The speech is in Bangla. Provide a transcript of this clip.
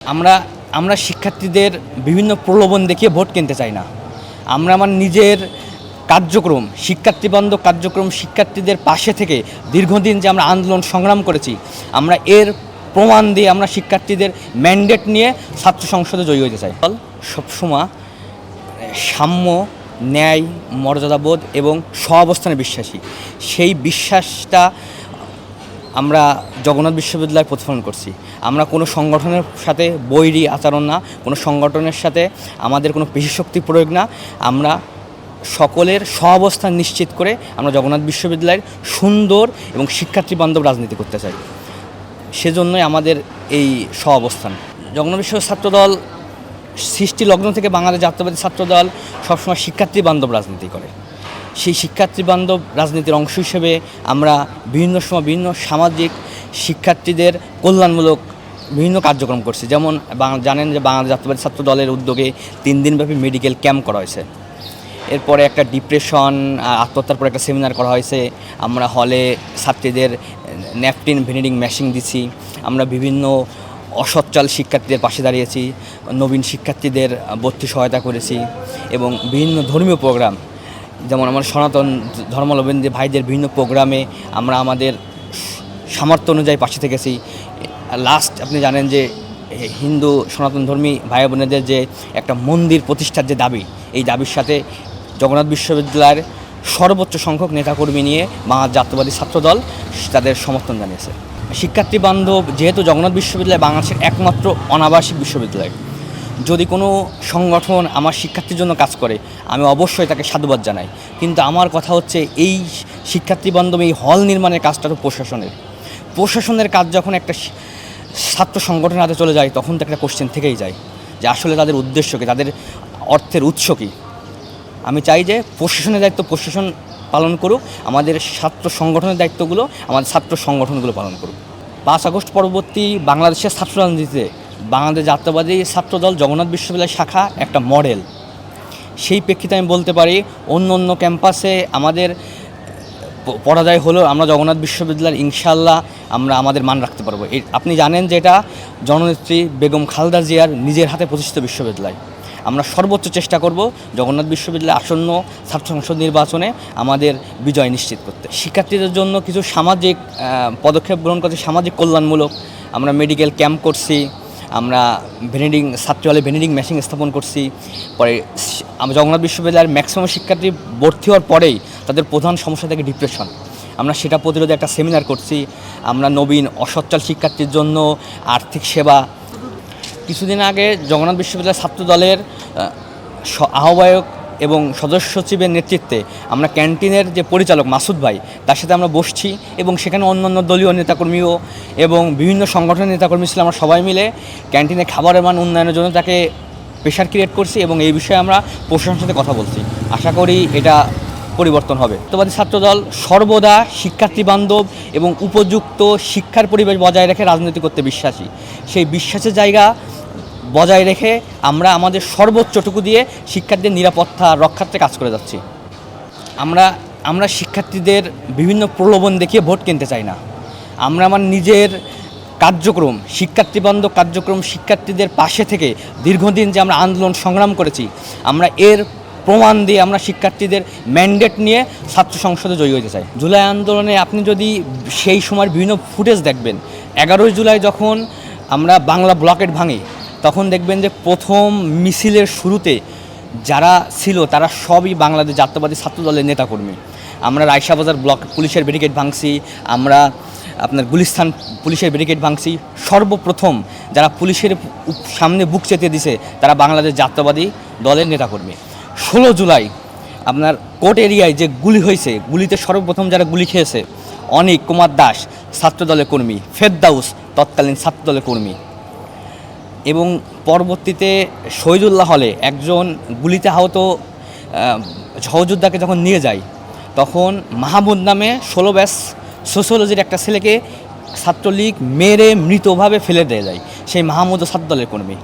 আমরা আমরা শিক্ষার্থীদের বিভিন্ন প্রলোভন দেখিয়ে ভোট কিনতে চাই না। আমরা আমার নিজের কার্যক্রম শিক্ষার্থীবান্ধব কার্যক্রম শিক্ষার্থীদের পাশে থেকে দীর্ঘদিন যে আমরা আন্দোলন সংগ্রাম করেছি, আমরা এর প্রমাণ দিয়ে আমরা শিক্ষার্থীদের ম্যান্ডেট নিয়ে ছাত্র সংসদে জয়ী হতে চাই। সবসময়, সাম্য, ন্যায়, মর্যাদাবোধ এবং সহাবস্থানে বিশ্বাসী। সেই বিশ্বাসটা আমরা জগন্নাথ বিশ্ববিদ্যালয় প্রতিফলন করছি। আমরা কোনো সংগঠনের সাথে বৈরী আচরণ না, কোনো সংগঠনের সাথে আমাদের কোনো পেশিশক্তি প্রয়োগ না। আমরা সকলের সহাবস্থান নিশ্চিত করে আমরা জগন্নাথ বিশ্ববিদ্যালয়ের সুন্দর এবং শিক্ষার্থী বান্ধব রাজনীতি করতে চাই। সেজন্যই আমাদের এই সহাবস্থান। জগন্নাথ বিশ্ববিদ্যালয় ছাত্রদল, সৃষ্টি লগ্ন থেকে বাংলাদেশ জাতীয়বাদী ছাত্রদল সবসময় শিক্ষার্থী বান্ধব রাজনীতি করে। সেই শিক্ষার্থী বান্ধব রাজনীতির অংশ হিসেবে আমরা বিভিন্ন সময় বিভিন্ন সামাজিক শিক্ষার্থীদের কল্যাণমূলক বিভিন্ন কার্যক্রম করছি। যেমন জানেন যে বাংলাদেশ জাতীয়বাদী ছাত্র দলের উদ্যোগে তিন দিনব্যাপী মেডিকেল ক্যাম্প করা হয়েছে। এরপরে একটা ডিপ্রেশন আত্মহত্যার পর একটা সেমিনার করা হয়েছে। আমরা হলে ছাত্রীদের ন্যাপটিন, ভেনিডিং মেশিন দিছি। আমরা বিভিন্ন অসচ্ছল শিক্ষার্থীদের পাশে দাঁড়িয়েছি, নবীন শিক্ষার্থীদের ভর্তি সহায়তা করেছি এবং বিভিন্ন ধর্মীয় প্রোগ্রাম যেমন আমার সনাতন ধর্মাবলম্বী ভাইদের বিভিন্ন প্রোগ্রামে আমরা আমাদের সামর্থ্য অনুযায়ী পাশে থেকেছি। লাস্ট আপনি জানেন যে হিন্দু সনাতন ধর্মী ভাই বোনেদের যে একটা মন্দির প্রতিষ্ঠার যে দাবি, এই দাবির সাথে জগন্নাথ বিশ্ববিদ্যালয়ের সর্বোচ্চ সংখ্যক নেতাকর্মী নিয়ে বাংলাদেশ জাতীয়বাদী ছাত্রদল তাদের সমর্থন জানিয়েছে। শিক্ষার্থী বান্ধব যেহেতু জগন্নাথ বিশ্ববিদ্যালয় বাংলাদেশের একমাত্র অনাবাসিক বিশ্ববিদ্যালয়। যদি কোনো সংগঠন আমার শিক্ষার্থীর জন্য কাজ করে, আমি অবশ্যই তাকে সাধুবাদ জানাই। কিন্তু আমার কথা হচ্ছে এই শিক্ষার্থী বান্ধব এই হল নির্মাণের কাজটা তো প্রশাসনের। প্রশাসনের কাজ যখন একটা ছাত্র সংগঠনের হাতে চলে যায়, তখন তো একটা কোশ্চেন থেকেই যায় যে আসলে তাদের উদ্দেশ্য কী, তাদের অর্থের উৎস কী? আমি চাই যে প্রশাসনের দায়িত্ব প্রশাসন পালন করুক, আমাদের ছাত্র সংগঠনের দায়িত্বগুলো, আমাদের ছাত্র সংগঠনগুলো পালন করুক। পাঁচ আগস্ট পরবর্তী বাংলাদেশের ছাত্র রাজনীতিতে বাংলাদেশ জাতীয়বাদী ছাত্রদল জগন্নাথ বিশ্ববিদ্যালয় শাখা একটা মডেল। সেই প্রেক্ষিতে আমি বলতে পারি, অন্য অন্য ক্যাম্পাসে আমাদের পরাজয় হলো আমরা জগন্নাথ বিশ্ববিদ্যালয়ের ইনশাল্লাহ আমরা আমাদের মান রাখতে পারব। আপনি জানেন যে এটা জননেত্রী বেগম খালদা জিয়ার নিজের হাতে প্রতিষ্ঠিত বিশ্ববিদ্যালয়। আমরা সর্বোচ্চ চেষ্টা করব জগন্নাথ বিশ্ববিদ্যালয়ের আসন্ন ছাত্র সংসদ নির্বাচনে আমাদের বিজয় নিশ্চিত করতে। শিক্ষার্থীদের জন্য কিছু সামাজিক পদক্ষেপ গ্রহণ করছি, সামাজিক কল্যাণমূলক। আমরা মেডিকেল ক্যাম্প করছি আমরা ভেনেডিং ছাত্রীহলে ভেনেডিং মেশিন স্থাপন করছি। পরে আমরা জগন্নাথ বিশ্ববিদ্যালয়ের ম্যাক্সিমাম শিক্ষার্থী ভর্তি হওয়ার পরেই তাদের প্রধান সমস্যা থাকে ডিপ্রেশন আমরা সেটা প্রতিরোধে একটা সেমিনার করছি। আমরা নবীন, অসচ্ছল শিক্ষার্থীর জন্য আর্থিক সেবা। কিছুদিন আগে জগন্নাথ বিশ্ববিদ্যালয়ের ছাত্রদলের আহ্বায়ক এবং সদস্য সচিবের নেতৃত্বে আমরা ক্যান্টিনের যে পরিচালক মাসুদ ভাই, তার সাথে আমরা বসছি এবং সেখানে অন্যান্য দলীয় নেতাকর্মীও এবং বিভিন্ন সংগঠনের নেতাকর্মী ছিল আমরা সবাই মিলে ক্যান্টিনে খাবারের মান উন্নয়নের জন্য তাকে প্রেশার ক্রিয়েট করছি এবং এই বিষয়ে আমরা প্রশাসনের সাথে কথা বলছি। আশা করি এটা পরিবর্তন হবে। সত্যবাদী ছাত্রদল সর্বদা শিক্ষার্থী বান্ধব এবং উপযুক্ত শিক্ষার পরিবেশ বজায় রেখে রাজনীতি করতে বিশ্বাসী। সেই বিশ্বাসের জায়গা বজায় রেখে আমরা আমাদের সর্বোচ্চটুকু দিয়ে শিক্ষার্থীদের নিরাপত্তা রক্ষার্থে কাজ করে যাচ্ছি। আমরা আমরা শিক্ষার্থীদের বিভিন্ন প্রলোভন দেখিয়ে ভোট কিনতে চাই না। আমরা আমার নিজের কার্যক্রম শিক্ষার্থীবান্ধব কার্যক্রম শিক্ষার্থীদের পাশে থেকে দীর্ঘদিন যে আমরা আন্দোলন সংগ্রাম করেছি, আমরা এর প্রমাণ দিয়ে আমরা শিক্ষার্থীদের ম্যান্ডেট নিয়ে ছাত্র সংসদে জয়ী হতে চাই। জুলাই আন্দোলনে আপনি যদি সেই সময়ের বিভিন্ন ফুটেজ দেখবেন, এগারোই জুলাই যখন আমরা বাংলা ব্লকেট ভাঙি তখন দেখবেন যে প্রথম মিছিলের শুরুতে যারা ছিল, তারা সবই বাংলাদেশ জাতীয়বাদী ছাত্র দলের নেতাকর্মী। আমরা রায়শাবাজার ব্লক পুলিশের ব্যারিকেড ভাঙছি, আমরা আপনার গুলিস্তান পুলিশের ব্যারিকেড ভাঙছি। সর্বপ্রথম যারা পুলিশের সামনে বুক চেতে দিছে, তারা বাংলাদেশ জাতীয়বাদী দলের নেতাকর্মী। ষোলো জুলাই আপনার কোর্ট এরিয়ায় যে গুলি হয়েছে, গুলিতে সর্বপ্রথম যারা গুলি খেয়েছে, অনিক কুমার দাস ছাত্রদলের কর্মী, ফেরদাউস তৎকালীন ছাত্র দলের কর্মী। এবং পরবর্তীতে শহীদুল্লাহ হলে একজন গুলিতে আহত সহযোদ্ধাকে যখন নিয়ে যায়, তখন মাহমুদ নামে ষোলো ব্যাস সোশ্যোলজির একটা ছেলেকে ছাত্রলীগ মেরে মৃতভাবে ফেলে দিয়ে যায়। সেই মাহমুদ সাত দলের কর্মী।